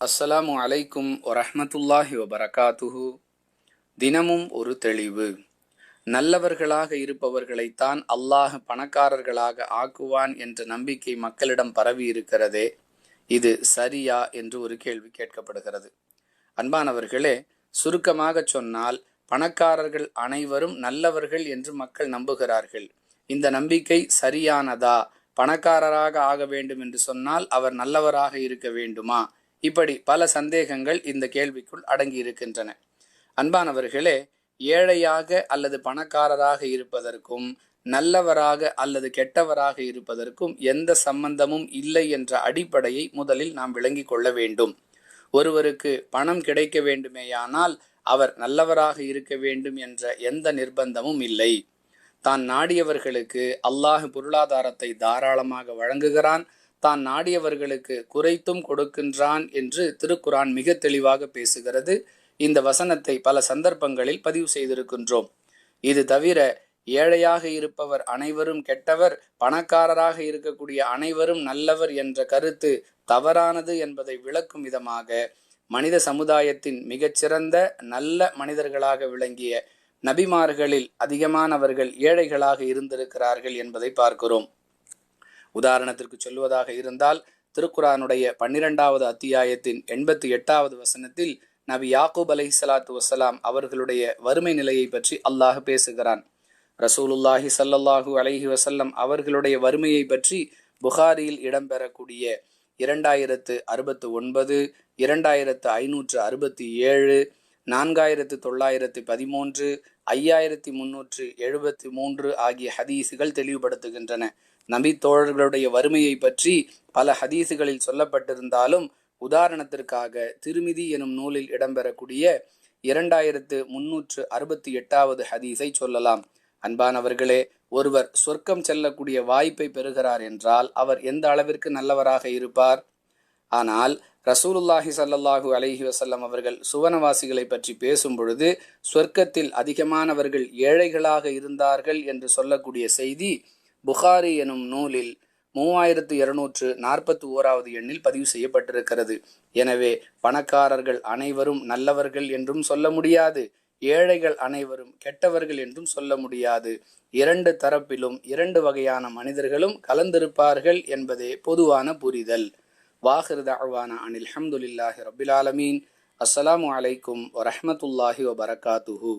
அஸ்ஸலாமு அலைக்கும் வரஹமத்துல்லாஹி வபரகாத்துஹு. தினமும் ஒரு தெளிவு. நல்லவர்களாக இருப்பவர்களைத்தான் அல்லாஹ் பணக்காரர்களாக ஆக்குவான் என்ற நம்பிக்கை மக்களிடம் பரவி இருக்கிறதே இது சரியா என்று ஒரு கேள்வி கேட்கப்படுகிறது. அன்பானவர்களே சுருக்கமாக சொன்னால் பணக்காரர்கள் அனைவரும் நல்லவர்கள் என்று மக்கள் நம்புகிறார்கள். இந்த நம்பிக்கை சரியானதா? பணக்காரராக ஆக வேண்டும் என்று சொன்னால் அவர் நல்லவராக இருக்க வேண்டுமா? இப்படி பல சந்தேகங்கள் இந்த கேள்விக்குள் அடங்கி இருக்கின்றன அன்பானவர்களே ஏழையாக அல்லது பணக்காரராக இருப்பதற்கும் நல்லவராக அல்லது கெட்டவராக இருப்பதற்கும் எந்த சம்பந்தமும் இல்லை என்ற அடிப்படையை முதலில் நாம் விளங்கிக் கொள்ள வேண்டும். ஒருவருக்கு பணம் கிடைக்க வேண்டுமேயானால் அவர் நல்லவராக இருக்க வேண்டும் என்ற எந்த நிர்பந்தமும் இல்லை. தான் நாடியவர்களுக்கு அல்லாஹ் பொருளாதாரத்தை தாராளமாக வழங்குகிறான் தான் நாடியவர்களுக்கு குறைத்தும் கொடுக்கின்றான் என்று திருக்குரான் மிக தெளிவாக பேசுகிறது. இந்த வசனத்தை பல சந்தர்ப்பங்களில் பதிவு செய்திருக்கின்றோம். இது தவிர ஏழையாக இருப்பவர் அனைவரும் கெட்டவர் பணக்காரராக இருக்கக்கூடிய அனைவரும் நல்லவர் என்ற கருத்து தவறானது என்பதை விளக்கும் விதமாக மனித சமுதாயத்தின் மிகச்சிறந்த நல்ல மனிதர்களாக விளங்கிய நபிமார்களில் அதிகமானவர்கள் ஏழைகளாக இருந்திருக்கிறார்கள் என்பதை பார்க்கிறோம். உதாரணத்திற்கு சொல்வதாக இருந்தால் திருக்குரானுடைய பன்னிரெண்டாவது அத்தியாயத்தின் எண்பத்தி எட்டாவது வசனத்தில் நபி யாக்கூப் அலை சலாத்து வசலாம் அவர்களுடைய வறுமை நிலையை பற்றி அல்லாஹ் பேசுகிறான். ரசூலுல்லாஹி சல்லல்லாஹூ அலஹி வசல்லம் அவர்களுடைய வறுமையை பற்றி புகாரியில் இடம்பெறக்கூடிய இரண்டாயிரத்து அறுபத்து ஒன்பது இரண்டாயிரத்து ஐநூற்று அறுபத்தி ஏழு நான்காயிரத்து தொள்ளாயிரத்து பதிமூன்று ஐயாயிரத்தி முன்னூற்று எழுபத்தி மூன்று ஆகிய ஹதீஸுகள் தெளிவுபடுத்துகின்றன. நபி தோழர்களுடைய வறுமையை பற்றி பல ஹதீசுகளில் சொல்லப்பட்டிருந்தாலும் உதாரணத்திற்காக திருமிதி எனும் நூலில் இடம்பெறக்கூடிய இரண்டாயிரத்து முன்னூற்று அறுபத்தி எட்டாவது ஹதீஸை சொல்லலாம். அன்பானவர்களே ஒருவர் சொர்க்கம் செல்லக்கூடிய வாய்ப்பை பெறுகிறார் என்றால் அவர் எந்த அளவிற்கு நல்லவராக இருப்பார்? ஆனால் ரசூலுல்லாஹி சல்லாஹூ அலஹி வசல்லம் அவர்கள் சுவனவாசிகளை பற்றி பேசும் பொழுது சொர்க்கத்தில் அதிகமானவர்கள் ஏழைகளாக இருந்தார்கள் என்று சொல்லக்கூடிய செய்தி புகாரி எனும் நூலில் மூவாயிரத்து இருநூற்று நாற்பத்தி ஓராவது எண்ணில் பதிவு செய்யப்பட்டிருக்கிறது. எனவே பணக்காரர்கள் அனைவரும் நல்லவர்கள் என்றும் சொல்ல முடியாது ஏழைகள் அனைவரும் கெட்டவர்கள் என்றும் சொல்ல முடியாது. இரண்டு தரப்பிலும் இரண்டு வகையான மனிதர்களும் கலந்திருப்பார்கள் என்பதே பொதுவான புரிதல். வாஹிருதாழ்வான அனில் ஹம்துலில்லாஹி ரபில் ஆலமீன். அஸ்ஸலாமு அலைக்கும் வரஹமத்துல்லாஹி வபரகாத்துஹூ.